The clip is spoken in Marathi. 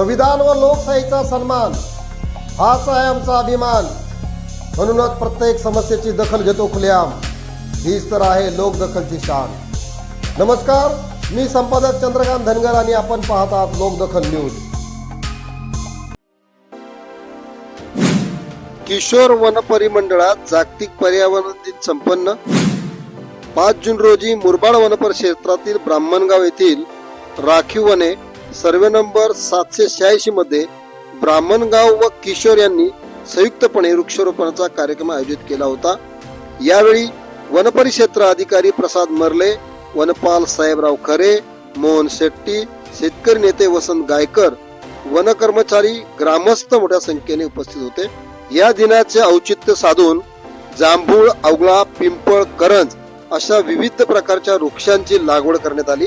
संविधान व लोकशाहीचा सन्मान हाच आहे आमचा अभिमान. म्हणूनच प्रत्येक समस्येची दखल घेतो खुलेआम. हीच तर आहे लोकदखलची शान. नमस्कार मी संपादक चंद्रकांत धनगर आणि आपण पाहत आहात लोकदखल न्यूज. किशोर वन परिमंडळात जागतिक पर्यावरण दिन संपन्न. पाच जून रोजी मुरबाड वनपर क्षेत्रातील ब्राह्मणगाव येथील राखीव वने सर्वे नंबर सातशे शहाऐंशी मध्ये ब्राह्मणगाव व किशोर यांनी संयुक्तपणे वृक्षारोपणाचा कार्यक्रम आयोजित केला होता. यावेळी वनपरिक्षेत्र अधिकारी प्रसाद मरले वनपाल साहेबराव खरे मोहन शेट्टी शेतकरी नेते वसंत गायकर वन कर्मचारी ग्रामस्थ मोठ्या संख्येने उपस्थित होते. या दिनाचे औचित्य साधून जांभूळ अवळा पिंपळ करंज अशा विविध प्रकारच्या वृक्षांची लागवड करण्यात आली.